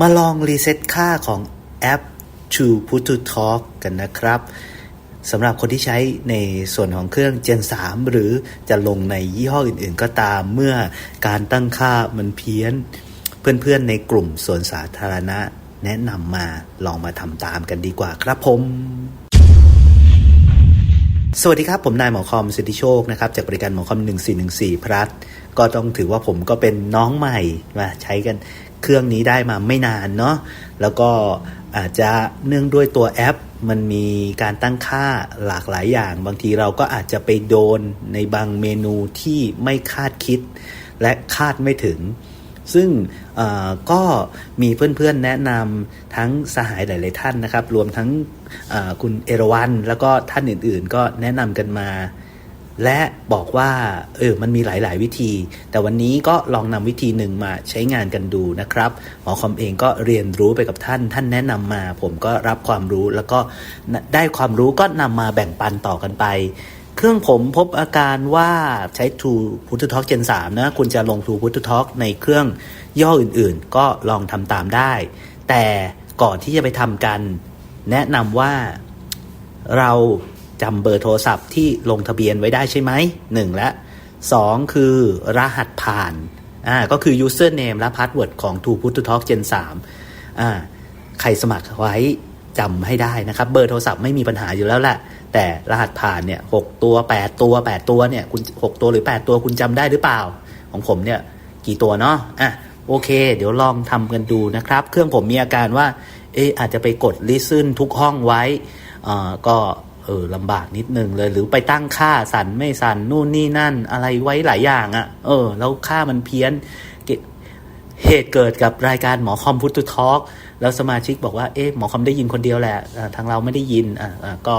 มาลองรีเซ็ตค่าของแอป True Put to Talk กันนะครับสำหรับคนที่ใช้ในส่วนของเครื่อง Gen 3 หรือจะลงในยี่ห้ออื่น ๆ ก็ตามเมื่อการตั้งค่ามันเพี้ยน เพื่อน ๆ ในกลุ่มส่วนสาธารณะแนะนำมาลองมาทำตามกันดีกว่าครับผม สวัสดีครับ ผมนายหมอคอมสิทธิโชคนะครับ จากบริการหมอคอม 1414 พลัสก็ต้องถือว่าผมก็เป็นน้องใหม่มาใช้กัน เครื่องนี้ได้มาไม่นานเนาะแล้วก็อาจจะเนื่องด้วยตัวแอป มันมีการตั้งค่าหลากหลายอย่าง บางทีเราก็อาจจะไปโดนในบางเมนูที่ไม่คาดคิด และคาดไม่ถึง ซึ่งก็มีเพื่อนๆแนะนำทั้งสหายหลาย ๆ ท่านนะครับ รวมทั้งคุณเอราวันแล้วก็ท่านอื่นๆ ก็แนะนำกันมา และบอกว่าเออมันมีหลาย ๆ วิธี แต่วันนี้ก็ลองนำวิธีหนึ่งมาใช้งานกันดูนะครับ หมอคอมเองก็เรียนรู้ไปกับท่าน ท่านแนะนำมา ผมก็รับความรู้แล้วก็ได้ความรู้ก็นำมาแบ่งปันต่อกันไป เครื่องผมพบอาการว่าใช้ True p u t Talk Gen 3 นะ คุณจะลง True p u t Talk ในเครื่องย่ออื่น ๆ ก็ลองทำตามได้ แต่ก่อนที่จะไปทำกัน แนะนำว่าเรา จำเบอร์โทรศัพท์ที่ลงทะเบียนไว้ได้ใช่ไหมหนึ่งและสองคือรหัสผ่านอ่าก็คือ username และ password ของ True p u t Talk Gen 3อ่าใครสมัครไว้จำให้ได้นะครับ เบอร์โทรศัพท์ไม่มีปัญหาอยู่แล้วแหละแต่รหัสผ่านเนี่ยหกตัวแปดตัวแปดตัวเนี่ยคุณหกตัวหรือแปดตัวคุณจำได้หรือเปล่า ของผมเนี่ยกี่ตัวเนาะอะโอเค เดี๋ยวลองทำกันดูนะครับ เครื่องผมมีอาการว่าเอออาจจะไปกดลิซึนทุกห้องไว้อ่าก็ เออลำบากนิดนึงเลย หรือไปตั้งค่าสั่นไม่สั่นนู่นนี่นั่น อะไรไว้หลายอย่างอะ่ะ เออ แล้วค่ามันเพี้ยนเกเหตุเกิดกับรายการหมอคอมพุทธทอล์กแล้วสมาชิกบอกว่าเอ๊ะหมอคอมได้ยินคนเดียวแหละอ่าทางเราไม่ได้ยินอ่าอ่าก็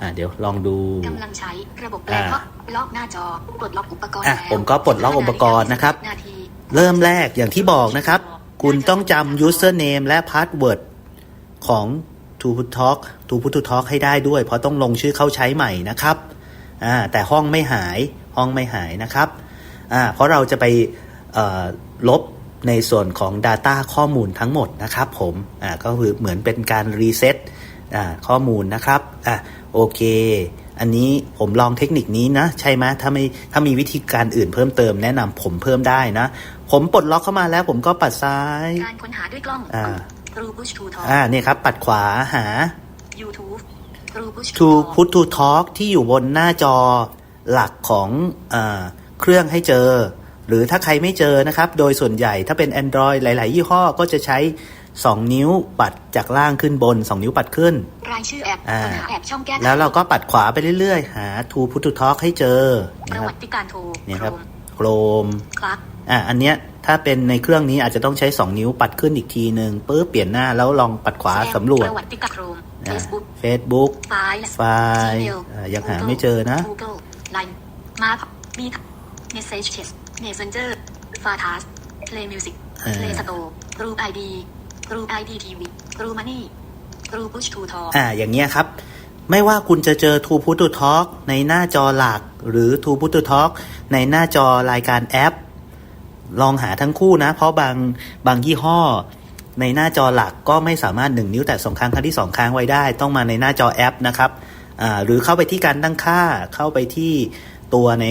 อ่าเดี๋ยวลองดูกำลังใช้ระบบแปลงล็อกล็อกหน้าจอปลดล็อกอุปกรณ์อะแล้วผมก็ปลดล็อกอุปกรณ์นะครับนาทีเริ่มแรกอย่างที่บอกนะครับ คุณต้องจำ username และ password ของ t o p u t Talk t o p u t Talk ให้ได้ด้วย เพราะต้องลงชื่อเข้าใช้ใหม่นะครับอ่าแต่ห้องไม่หายห้องไม่หายนะครับอ่าเพราะเราจะไปเอ่อลบในส่วนของ Data ข้อมูลทั้งหมดนะครับผมอ่าก็คือเหมือนเป็นการรีเซ็ตอ่าข้อมูลนะครับอะโอเค อันนี้ผมลองเทคนิคนี้นะ ใช่ไหมถ้าไม่ถ้ามีวิธีการอื่นเพิ่มเติมแนะนำผมเพิ่มได้นะ ผมปลดล็อกเข้ามาแล้วผมก็ปัดซ้าย การค้นหาด้วยกล้องอ่า รูพุชทูทออ่าเนี่ยครับ ปัดขวาหายูทูบรูพุช To Put to Talk ที่อยู่บนหน้าจอหลักของอาเครื่องให้เจอ หรือถ้าใครไม่เจอนะครับ โดยส่วนใหญ่ถ้าเป็น Android หลาย ๆ ยี่ห้อก็จะใช้ 2 นิ้วปัดจากล่างขึ้นบน 2 นิ้วปัดขึ้นรายชื่อแอปอ่าค้นหาแอปช่องแก้ไขแล้วเราก็ปัดขวาไปเรื่อย ๆ หา To Put to Talk ให้เจอปนะระควัรับติการโทรเนี่ยครับโครม Chrome คลัก อะอันเนี้ยถ้าเป็นในเครื่องนี้อาจจะต้องใช้ 2 นิ้วปัดขึ้นอีกทีหนึ่งปุ๊บเปลี่ยนหน้าแล้วลองปัดขวาสำรวจประวัติการโครมเฟอ่าซบุ๊ก Facebook ไฟล์ไฟล์อ่ายังหาไม่เจอนะกูเกิลไลน์มาร์มีเมสเซจเชสเมสเซนเจอร์ฟาทัสเพลย์มิวสิกอ่าเพลย์สโตร์รูปไอดีรูปไอดีทีวีรูมันนี่รูพุชทูทออ่าอย่างเงี้ยครับ ไม่ว่าคุณจะเจอ t o p u t to Talk ในหน้าจอหลัก หรือ t o p u t to Talk ในหน้าจอรายการแอป ลองหาทั้งคู่นะ เพราะบางบางยี่ห้อ ในหน้าจอหลักก็ไม่สามารถ 1 นิ้วแตะสองครั้งครั้งที่ 2 ครั้งไว้ได้ ต้องมาในหน้าจอแอปนะครับหรือเข้าไปที่การตั้งค่าเข้าไปที่ตัวใน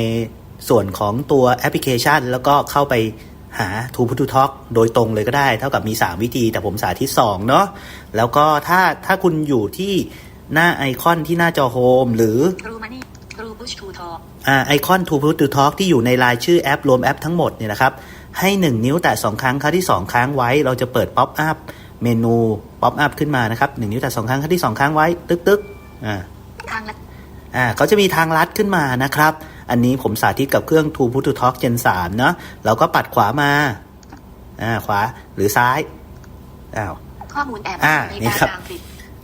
ส่วนของตัวแอปพลิเคชัน แล้วก็เข้าไปหา t o p u t to Talk โดยตรงเลยก็ได้ เท่ากับมี 3 วิธี แต่ผมสาธิต2เนาะแล้วก็ถ้าถ้าคุณอยู่ที่หน้าไอคอนที่หน้าจอโฮมหรือรูมันนี่รูพุชทูทออ่า ไอคอน To Put to Talk ที่อยู่ในรายชื่อแอปรวมแอปทั้งหมดเนี่ยนะครับ ให้ 1 นิ้วแตะ2ครั้งครั้งที่ 2ครั้งไว้ เราจะเปิดป๊อปอัพเมนูป๊อปอัพขึ้นมานะครับ1นิ้วแตะ2ครั้งครั้งที่ 2ครั้งไว้ ตึ๊กตึ๊กอ่าทางลัดอ่าเขาจะมีทางลัดขึ้นมานะครับ อันนี้ผมสาธิตกับเครื่อง To Put to Talk Gen 3เนาะเราก็ปัดขวามาอ่าขวาหรือซ้ายอ้าวข้อมูลแอปอ่าในนี่การครับอังกฤษ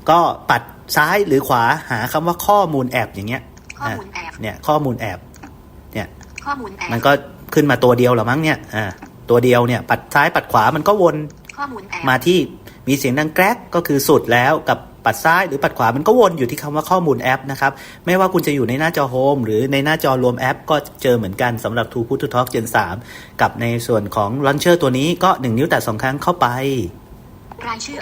ก็ปัดซ้ายหรือขวาหาคำว่าข้อมูลแอปอย่างเงี้ย ข้อมูลแอปเนี่ยข้อมูลแอปเนี่ยข้อมูลแอปมันก็ขึ้นมาตัวเดียวเหรอมั้งเนี่ยอ่าตัวเดียวเนี่ยปัดซ้ายปัดขวามันก็วนข้อมูลแอปมาที่มีเสียงดังแกรกก็คือสุดแล้วกับปัดซ้ายหรือปัดขวามันก็วนอยู่ที่คำว่าข้อมูลแอปนะครับ ไม่ว่าคุณจะอยู่ในหน้าจอโฮมหรือในหน้าจอรวมแอป ก็เจอเหมือนกันสำหรับ t o p u t to Talk Gen 3 กับในส่วนของ Launcher ตัวนี้ก็ 1 นิ้วแตะ2ครั้งเข้าไปรายชื่อแอป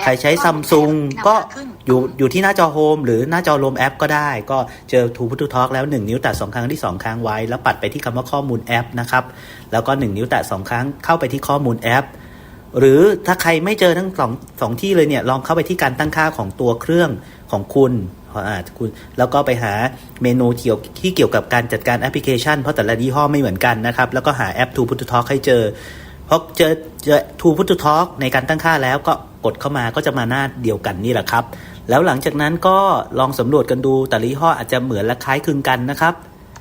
ใครใช้ซัมซุงนำก็ทางขึ้นอยู่อยู่ที่หน้าจอโฮมหรือหน้าจอรวมแอปก็ได้ ก็เจอทูพุท t ทอ l k แล้ว 1 นิ้วแตะ2ครั้งที่2ครั้งไว้ แล้วปัดไปที่คำว่าข้อมูลแอปนะครับแล้วก็ 1 นิ้วแตะ2ครั้งเข้าไปที่ข้อมูลแอป หรือถ้าใครไม่เจอทั้งสองสองที่เลยเนี่ยลองเข้าไปที่การตั้งค่าของตัวเครื่องของคุณอ่าคุณแล้วก็ไปหาเมนูเกี่ยวที่เกี่ยวกับการจัดการแอปพลิเคชัน เพราะแต่ละยี่ห้อไม่เหมือนกันนะครับ แล้วก็หาแอปทูพุท t ทอ l k ให้เจอพอเจอเจอทูพุท t ทอ l k ในการตั้งค่าแล้วก็ กดเข้ามาก็จะมาหน้าเดียวกันนี่แหละครับ แล้วหลังจากนั้นก็ลองสำรวจกันดูแต่ละยี่ห้ออาจจะเหมือนและคล้ายคลึงกันนะครับ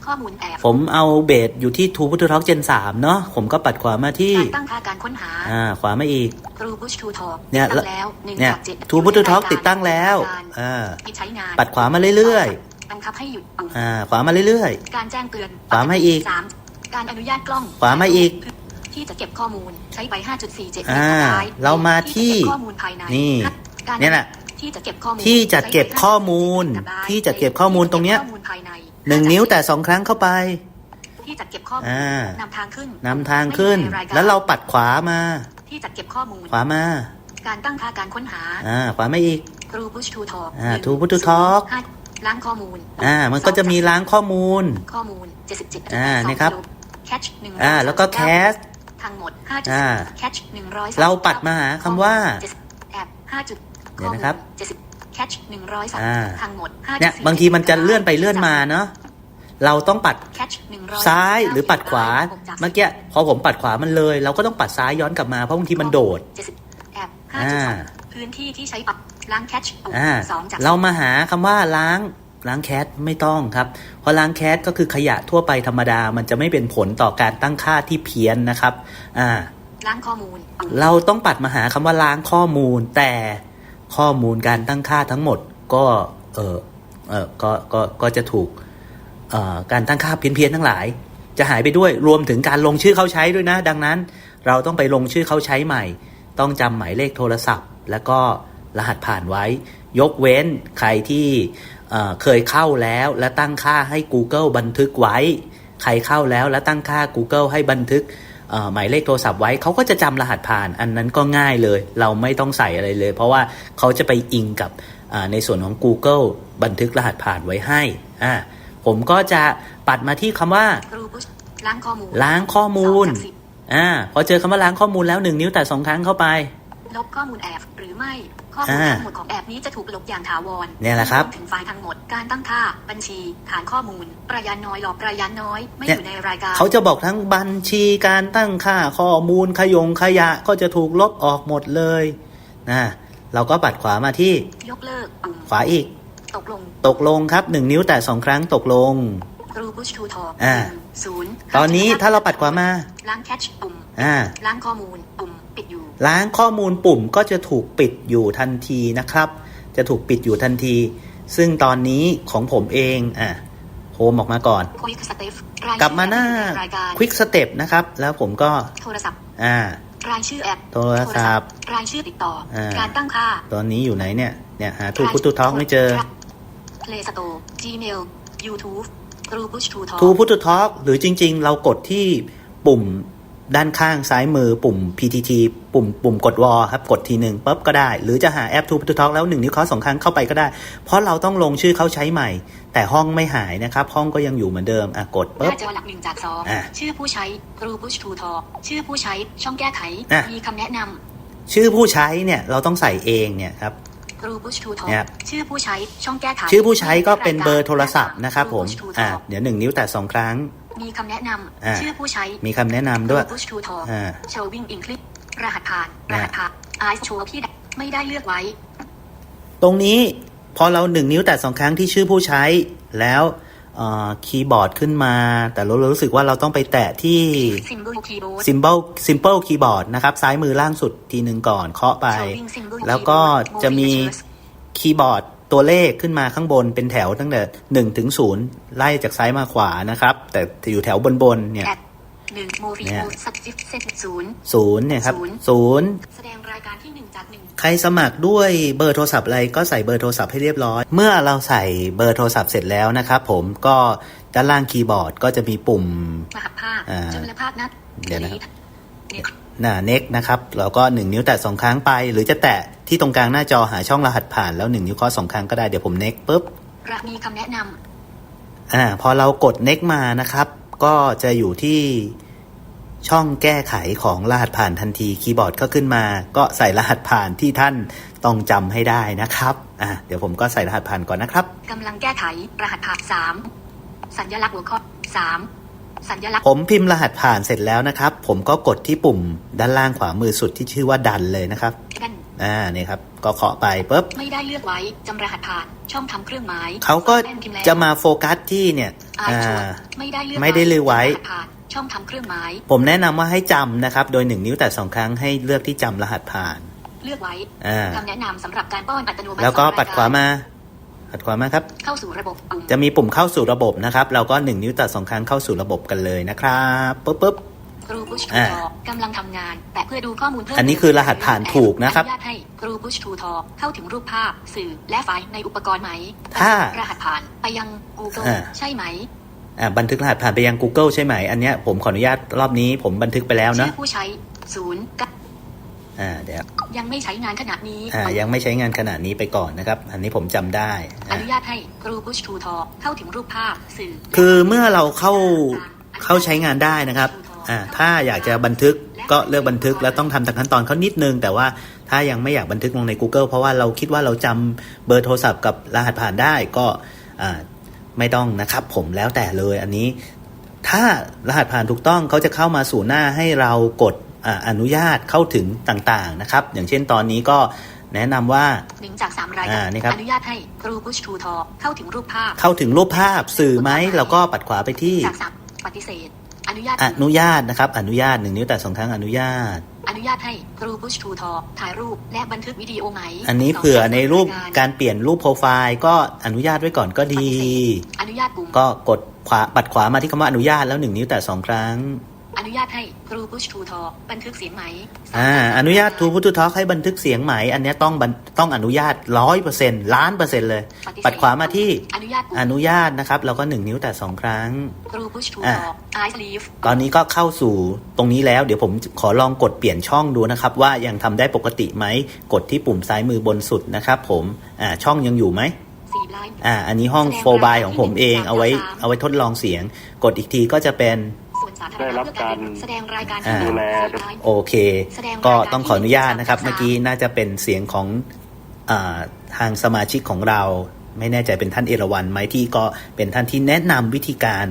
ข้อมูลแอปผมเอาเบสอยู่ที่ทูพุท t ทอ l k เจน3เนาะผมก็ปัดขวามาที่การตั้งค่าการค้นหาอ่าขวามาอีกทรูบุชทูทอเนี่ยตั้งแล้วหนึ่งเนี่ยจากเจ็ดทูพุท t ทอ l k ยู่ในติดตั้งแล้วการอ่าที่ใช้งานปัดขวามาเรื่อยบังคับให้หยุดปุ่มๆอ่าขวามาเรื่อยการแจ้งเตือนขวามาอีกสามการอนุญาตกล้องขวามาอีก ที่จะเก็บข้อมูลใช้ไป 5.47อ่าเมกะไบต์เรามาที่จะเก็บข้อมูลภายในนี่การเนี่ยแหละที่จะเก็บข้อมูลที่จะเก็บข้อมูลใช้ไป5.47ที่จะเก็บข้อมูลตรงเนี้ยที่จะก็บข้อมูลภายในๆหนึ่งนิ้วแต่สองครั้งเข้าไป ที่จะเก็บข้อมูลอ่านำทางขึ้นนำทางขึ้นไม่อยู่ในยกแล้วเราปัดขวามา ที่จะเก็บข้อมูลขวามา การตั้งค่าการค้นหาอ่าขวามาอีกทรูบุชทูทออ่า True Push to Talk ล้างข้อมูลอ่ามันก็จะมีล้างข้อมูล ข้อมูล77อ่านี่ครับแคชหนึ่งอ่าแล้วก็แคส ทั้งหมดอ่า5.10แคชหนึ่งร้อยเราปัดมาหาคำว่าแอบ5จุดเดี๋ยวนะครับ70แคชหนึ่งร้อยสามอ่าทั้งหมด5เนี่ยบางทีมันจะเลื่อนไปเลื่อนมาเนาะเราต้องปัดแคชหนึ่งร้อยซ้ายหรือปัดขวา เมื่อกี้พอผมปัดขวามันเลย เราก็ต้องปัดซ้ายย้อนกลับมาเพราะบางทีมันโดด70แอบอ่า5.2พื้นที่ที่ใช้ปัดล้างแคชปุ่มอ่าสองจากเรามาหาคำว่าล้าง ล้างแคสไม่ต้องครับ เพราะล้างแคสก็คือขยะทั่วไปธรรมดา มันจะไม่เป็นผลต่อการตั้งค่าที่เพี้ยนนะครับ อ่า ล้างข้อมูลปุ่มเราต้องปัดมาหาคำว่าล้างข้อมูล แต่ข้อมูลการตั้งค่าทั้งหมดก็เออเออก็ก็ก็จะถูกเอ่อการตั้งค่าเพี้ยนๆทั้งหลาย จะหายไปด้วยรวมถึงการลงชื่อเขาใช้ด้วยนะ ดังนั้น เราต้องไปลงชื่อเขาใช้ใหม่ ต้องจำหมายเลขโทรศัพท์ แล้วก็รหัสผ่านไว้ ยกเว้นใครที่ เอ่อเคยเข้าแล้วและตั้งค่าให้ Google บันทึกไว้ ใครเข้าแล้วและตั้งค่า Google ให้บันทึกเอ่อหมายเลขโทรศัพท์ไว้เขาก็จะจำรหัสผ่าน อันนั้นก็ง่ายเลย เราไม่ต้องใส่อะไรเลย เพราะว่าเขาจะไปอิงกับอ่าในส่วนของ Google บันทึกรหัสผ่านไว้ให้อ่าผมก็จะปัดมาที่คำว่าทรูบุชล้างข้อมูลล้างข้อมูลสองจากสิบอ่าพอเจอคำว่าล้างข้อมูลแล้วหนึ่งนิ้วแต่สองครั้งเข้าไป ลบข้อมูลแอบหรือไม่ ข้อมูลอ่าทั้งหมดของแอบนี้จะถูกลบอย่างถาวรเนี่ยแหละครับวมถึงไฟล์ทั้งหมด การตั้งค่า บัญชี ฐานข้อมูล ประยันน้อยหลอกประยันน้อย ไม่เนี่อยยู่ในรายการ เขาจะบอกทั้งบัญชี การตั้งค่า ข้อมูล ขยงขยะ ก็จะถูกลบออกหมดเลย นะ เราก็ปัดขวามาที่ ยกเลิกปุ่มขวาอีก ตกลง ตกลงครับหนึ่งนิ้วแต่สองครั้งตกลงทรูบุชทูทออ่าศูนย์ตอนนี้ถ้าเราปัดขวามา ล้างแคชปุ่ม อ่า ล้างข้อมูลปุ่ม ปิดอยู่ ล้างข้อมูลปุ่มก็จะถูกปิดอยู่ทันทีนะครับ จะถูกปิดอยู่ทันที ซึ่งตอนนี้ของผมเองอะโฮมออกมาก่อนควิกสเตฟรายกลับมาหน้าชื่อแอปในรายการ Quick Step นะครับ แล้วผมก็โทรศัพท์อ่ารายชื่อแอปโทรศัพท์รายชื่อติดต่ออ่าการตั้งค่า ตอนนี้อยู่ไหนเนี่ย เนี่ยหาทูพุท t ทอ l k ไม่เจอ Play Store Gmail YouTube ทรูบุชทูทอทูพุท t ทอ l k หรือจริง ๆ เรากดที่ปุ่ม ด้านข้างซ้ายมือปุ่ม PTT ปุ่มปุ่มกดวอลครับ กดทีหนึ่งปุ๊บก็ได้ หรือจะหาแอปทูพุท t ทอ l k แล้วหนึ่งนิ้วเคาะสองครั้งเข้าไปก็ได้ เพราะเราต้องลงชื่อเขาใช้ใหม่ แต่ห้องไม่หายนะครับ ห้องก็ยังอยู่เหมือนเดิมอะกดหปุ๊บ น้าจอหลักหนึ่งจากสองอะชื่อผู้ใช้ทรูบุชทูทอชื่อผู้ใช้ ช่องแก้ไข อะ มีคำแนะนชื่อผู้ใช้เนี่ยเราต้องใส่เองเนี่ยครับำทรูบุชทูทอเนี่ย ชื่อผู้ใช้ ช่องแก้ไขชื่อผู้ใช้ก็เป็นเบอร์โทรศัพท์นะครับผม True Push to อ่า Talk เดี๋ยวหนึ่งนิ้วแตะสองครั้ง มีคำแนะนอะำชื่อผู้ใช้ มีคำแนะนำด้วยบุชทูทออ่า showing in clip รหัสผ่านรอะหัสผ่านไอซ์โชว์ที่ไม่ได้เลือกไว้ ตรงนี้พอเราหนึ่งนิ้วแตะสองครั้งที่ชื่อผู้ใช้ แล้วเอ่อคีย์บอร์ดขึ้นมา แต่เรารู้สึกว่าเราต้องไปแตะที่ symbol keyboard symbol simple keyboard นะครับ ซ้ายมือล่างสุดทีหนึ่งก่อนเคาะไป showing symbol แล้วก็ keyboard จะมี Moving features คีย์บอร์ด ตัวเลขขึ้นมาข้างบนเป็นแถวตั้งแต่หนึ่งถึงศูนย์ไล่จากซ้ายมาขวานะครับ แต่อยู่แถวบนๆเนี่ยแอดหนึ่งโมฟิเนี่โอยสักสิบเซนศูนย์ศูนย์เนี่ยครับศูนย์ศูนย์แสดงรายการที่หนึ่งจากหนึ่งใครสมัครด้วยเบอร์โทรศัพท์อะไรก็ใส่เบอร์โทรศัพท์ให้เรียบร้อย เมื่อเราใส่เบอร์โทรศัพท์เสร็จแล้วนะครับผมก็ด้านล่างคีย์บอร์ดก็จะมีปุ่มรหัสภาพอ่าจำนวนภาพนัดเดี๋ยวนะครับ เน็ตน่ะ next นะครับแล้วก็หนึ่งนิ้วแตะสองครั้งไป หรือจะแตะที่ตรงกลางหน้าจอหาช่องรหัสผ่านแล้วหนึ่งนิ้วเคาะสองครั้งก็ได้เดี๋ยวผม next ปุ๊บระมีคำแนะนอ่าพอเรากด next มานะครับ ก็จะอยู่ที่ช่องแก้ไขของรหัสผ่านทันทีคีย์บอร์ดก็ขึ้นมา ก็ใส่รหัสผ่านที่ท่านต้องจำให้ได้นะครับอ่าเดี๋ยวผมก็ใส่รหัสผ่านก่อนนะครับำกำลังแก้ไขรหัสผ่านสามสัญลักษณ์หัวข้อสาม สัญลักษณ์ผมพิมพ์รหัสผ่านเสร็จแล้วนะครับ ผมก็กดที่ปุ่มด้านล่างขวามือสุดที่ชื่อว่าดันเลยนะครับกันอ่านี่ครับก็เคาะไปปุ๊บไม่ได้เลือกไว้จำรหัสผ่านช่องทำเครื่องหมายเขาก็แป้นพิมพ์แล้วจะมาโฟกัสที่เนี่ยอ่าอ่ชัวาร์ไม่ได้เลือกไม่ได้เลือกไว้จำรหัสผ่านช่องทำเครื่องหมาย ผมแนะนำว่าให้จำนะครับ โดยหนึ่งนิ้วแต่สองครั้งให้เลือกที่จำรหัสผ่าน เลือกไว้อ่าคำแนะนำสำหรับการป้อนอัตโนมัติแล้วก็สองรยรปัดขวามา ปัดขวามาครับ เข้าสู่ระบบปุ่มจะมีปุ่มเข้าสู่ระบบนะครับ เราก็หนึ่งนิ้วแต่สองครั้งเข้าสู่ระบบกันเลยนะครับปุ๊บปุ๊บครูพุชทูอ่าทอกำลังทำงาน แต่เพื่อดูข้อมูลเพิ่มอันนี้คือรหัสผ่านถูกนะครับอนุญาตให้ครูพุชทูทอเข้าถึงรูปภาพ สื่อและไฟล์ในอุปกรณ์ไหมถ้ารหัสผ่านไปยัง Google อ่าใช่ไหมอ่าบันทึกรหัสผ่านไปยัง Google ใช่ไหม อันเนี้ยผมขออนุญาตรอบนี้ผมบันทึกไปแล้วเนชื่อะอผู้ใช้ศูนย์กับ อ่าเดี๋ยวยังไม่ใช้งานขณะนี้อ่ายังไม่ใช้งานขนาดนี้ไปก่อนนะครับ อันนี้ผมจำได้ออ่านุญาตให้ครูพุชทูทอเข้าถึงรูปภาพสื่อ คือเมื่อเราเข้าเข้าใช้งานได้นะครับอ่าถ้าอยากจะบันทึกก็เลือกบันทึกแล้วต้องทำตามขั้นตอนเขานิดนึง แต่ว่าถ้ายังไม่อยากบันทึกลงใน Google เพราะว่าเราคิดว่าเราจำเบอร์โทรศัพท์กับรหัสผ่านได้ก็อ่าไม่ต้องนะครับ ผมแล้วแต่เลยอันนี้ ถ้ารหัสผ่านถูกต้องเขาจะเข้ามาสู่หน้าให้เรากด อ่าอนุญาตเข้าถึงต่างๆนะครับ อย่างเช่นตอนนี้ก็แนะนำว่าหนึ่งจากสามรายอ่านี่ครับอนุญาตให้ครูพุชทูทอเข้าถึงรูปภาพ เข้าถึงรูปภาพสื่อไหมแล้วก็ปัดขวาไปที่จากสามปฏิเสธ อนุญาตอนุญาตนะครับ อนุญาตหนึ่งนิ้วแต่สองครั้งอนุญาต อนุญาตให้ครูพุชทูทอถ่ายรูปและบันทึกวิดีโอไหมอันนี้สงเผื่อในรูปรายการเปลี่ยนรูปโปรไฟล์ ก็อนุญาตไว้ก่อนก็ดี อนุญาตปุ่มก็กดขวาปัดขวามาที่คำว่าอนุญาตแล้วหนึ่งนิ้วแต่สองครั้ง อนุญาตให้ครูพุชทูทอบันทึกเสียงไหมอ่าอนุญาตทูพุทธทอให้บันทึกเสียงไหม อันเนี้ยต้องบันต้องอนุญาตร้อยเปอร์เซ็นต์ล้านเปอร์เซ็นต์เลยปฏิเสธปัดขวามาที่อนุญาตปุ่มอนุญาตนะครับแล้วก็หนึ่งนิ้วแต่สองครั้งครูพุชทูอ่าทอไอซ์ลีฟตอนนี้ก็เข้าสู่ตรงนี้แล้ว เดี๋ยวผมขอลองกดเปลี่ยนช่องดูนะครับ ว่ายังทำได้ปกติไหมกดที่ปุ่มซ้ายมือบนสุดนะครับ ผมอ่าช่องยังอยู่ไหมสี่ไลน์อ่าอันนี้ห้องแสดงโฟบายของผมเองรายการเอาไว้ที่หนึ่งเอาไว้ทดลองเสียง กดอีกทีก็จะเป็น ส่วนสาธารได้ณะรับเพื่อการการแสดงรายการอ่าที่ดูแลสี่ไลน์โอเคแสดงรายก็การต้องขออนุญาตนะครับที่เมื่อกี้น่าจะเป็นเสียงของอาทางสมาชิกของเรา ไม่แน่ใจเป็นท่านเอราวันไหมที่ก็เป็นท่านที่แนะนำวิธีการ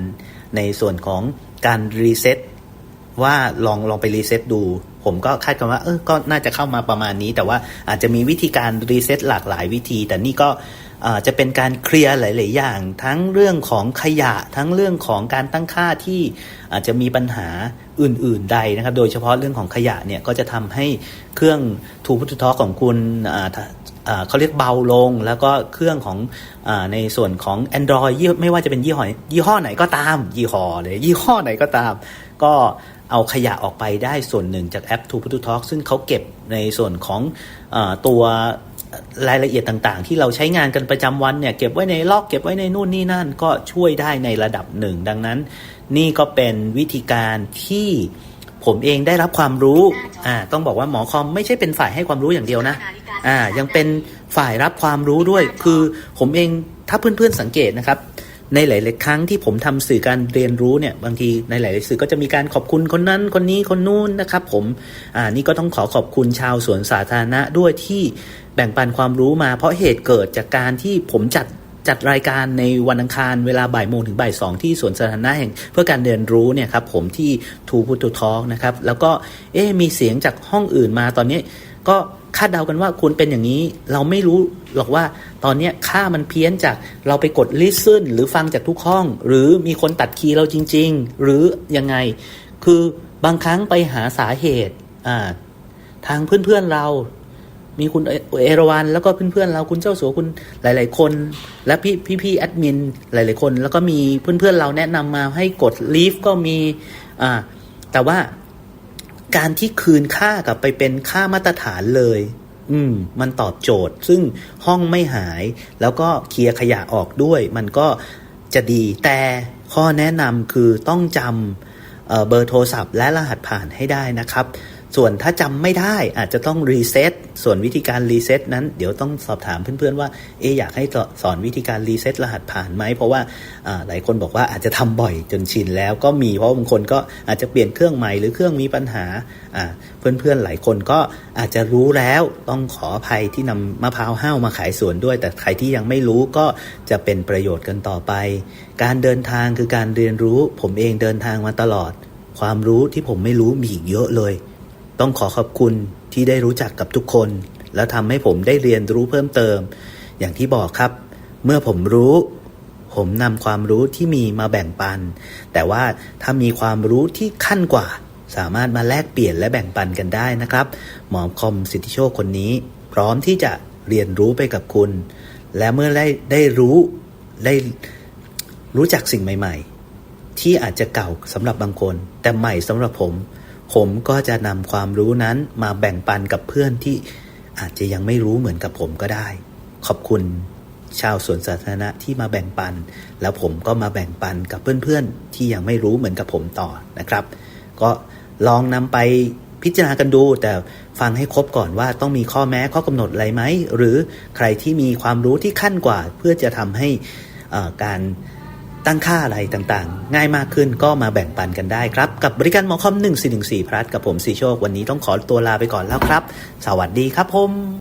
ในส่วนของการรีเซ็ตว่าลองลองไปรีเซ็ตดู ผมก็คาดกันว่าเออก็น่าจะเข้ามาประมาณนี้ แต่ว่าอาจจะมีวิธีการรีเซ็ตหลากหลายวิธี แต่นี่ก็อ่า จะเป็นการเคลียร์หลาย ๆ อย่าง ทั้งเรื่องของขยะ ทั้งเรื่องของการตั้งค่าที่อาจจะมีปัญหาอื่น ๆ ใดนะครับ โดยเฉพาะเรื่องของขยะเนี่ยก็จะทำให้เครื่องทูพุทธทอของคุณเขาเรียกเบาลง แล้วก็เครื่องของอในส่วนของ Android ยี่ไม่ว่าจะเป็นยี่ห้อยี่ห้อไหนก็ตาม ยี่ห้อเลยยี่ห้อไหนก็ตาม ก็เอาขยะออกไปได้ส่วนหนึ่งจากแอป To p u t to Talk ซึ่งเขาเก็บในส่วนของอตัว รายละเอียดต่างๆ ที่เราใช้งานกันประจำวันเนี่ยเก็บไว้ในล็อกเก็บไว้ในนู่นนี่นั่นก็ช่วยได้ในระดับหนึ่ง ดังนั้น นี่ก็เป็นวิธีการที่ผมเองได้รับความรู้อ่าต้องบอกว่าหมอคอมไม่ใช่เป็นฝ่ายให้ความรู้อย่างเดียวนะอ่ายังเป็นฝ่ายรับความรู้ด้วย คือผมเองถ้าเพื่อนๆสังเกตนะครับ ในหลาย ๆ ครั้งที่ผมทำสื่อการเรียนรู้เนี่ยบางทีในหลาย ๆ สื่อก็จะมีการขอบคุณคนนั้นคนนี้คนนู้นนะครับ ผมอ่านี่ก็ต้องขอขอบคุณชาวสวนสาธารณะด้วยที่แบ่งปันความรู้มา เพราะเหตุเกิดจากการที่ผมจัดจัดรายการในวันอังคารเวลาบ่ายโมงถึงบ่ายสองที่สวนสาธารณะแห่ง เพื่อการเรียนรู้เนี่ยครับผมที่ทูพุทธทอกนะครับแล้วก็เอ๊มีเสียงจากห้องอื่นมาตอนนี้ก็ คาดเดากันว่าควรเป็นอย่างนี้ เราไม่รู้หรอกว่าตอนนี้ค่ามันเพี้ยนจากเราไปกด listen หรือฟังจากทุกห้อง หรือมีคนตัดคีย์เราจริง ๆ หรือยังไง คือบางครั้งไปหาสาเหตุทางเพื่อนๆเรา มีคุณเอราวันแล้วก็เพื่อนๆเราคุณเจ้าสัวคุณหลาย ๆ คน และพี่พี่พี่แอดมินหลาย ๆ คน แล้วก็มีเพื่อนๆเราแนะนำมาให้กด leave ก็มีแต่ว่า การที่คืนค่ากลับไปเป็นค่ามาตรฐานเลย อืม มันตอบโจทย์ ซึ่งห้องไม่หาย แล้วก็เคลียร์ขยะออกด้วย มันก็จะดี แต่ข้อแนะนำคือต้องจำเเบอร์โทรศัพท์และรหัสผ่านให้ได้นะครับ ส่วนถ้าจำไม่ได้อาจจะต้องรีเซ็ตส่วนวิธีการรีเซ็ตนั้นเดี๋ยวต้องสอบถามเพื่อนๆว่าเออยากให้สอนวิธีการรีเซ็ตรหัสผ่านไหมเพราะว่าหลายคนบอกว่าอาจจะทำบ่อยจนชินแล้วก็มีเพราะบางคนก็อาจจะเปลี่ยนเครื่องใหม่หรือเครื่องมีปัญหาอ่าเพื่อนๆหลายคนก็อาจจะรู้แล้วต้องขออภัยที่นำมะพร้าวห้าวมาขายสวนด้วย แต่ใครที่ยังไม่รู้ก็จะเป็นประโยชน์กันต่อไป การเดินทางคือการเรียนรู้ ผมเองเดินทางมาตลอด ความรู้ที่ผมไม่รู้มีอีกเยอะเลย ต้องขอขอบคุณที่ได้รู้จักกับทุกคน แล้วทำให้ผมได้เรียนรู้เพิ่มเติม อย่างที่บอกครับ เมื่อผมรู้ ผมนำความรู้ที่มีมาแบ่งปัน แต่ว่าถ้ามีความรู้ที่ขั้นกว่า สามารถมาแลกเปลี่ยนและแบ่งปันกันได้นะครับ หมอคอมสิทธิโชคคนนี้ พร้อมที่จะเรียนรู้ไปกับคุณ และเมื่อได้ได้รู้ได้รู้จักสิ่งใหม่ ๆ ที่อาจจะเก่าสำหรับบางคน แต่ใหม่สำหรับผม ผมก็จะนำความรู้นั้นมาแบ่งปันกับเพื่อนที่อาจจะยังไม่รู้เหมือนกับผมก็ได้ ขอบคุณชาวสวนสาธารณะที่มาแบ่งปัน แล้วผมก็มาแบ่งปันกับเพื่อนๆ ที่ยังไม่รู้เหมือนกับผมต่อนะครับ ก็ลองนำไปพิจารณากันดู แต่ฟังให้ครบก่อนว่าต้องมีข้อแม้ข้อกำหนดอะไรไหม หรือใครที่มีความรู้ที่ขั้นกว่า เพื่อจะทำให้อ่อการ ตั้งค่าอะไรต่างๆ ง่ายมากขึ้นก็มาแบ่งปันกันได้ครับ กับบริการหมอคอม1414พลัสกับผมสีโชค วันนี้ต้องขอตัวลาไปก่อนแล้วครับ สวัสดีครับผม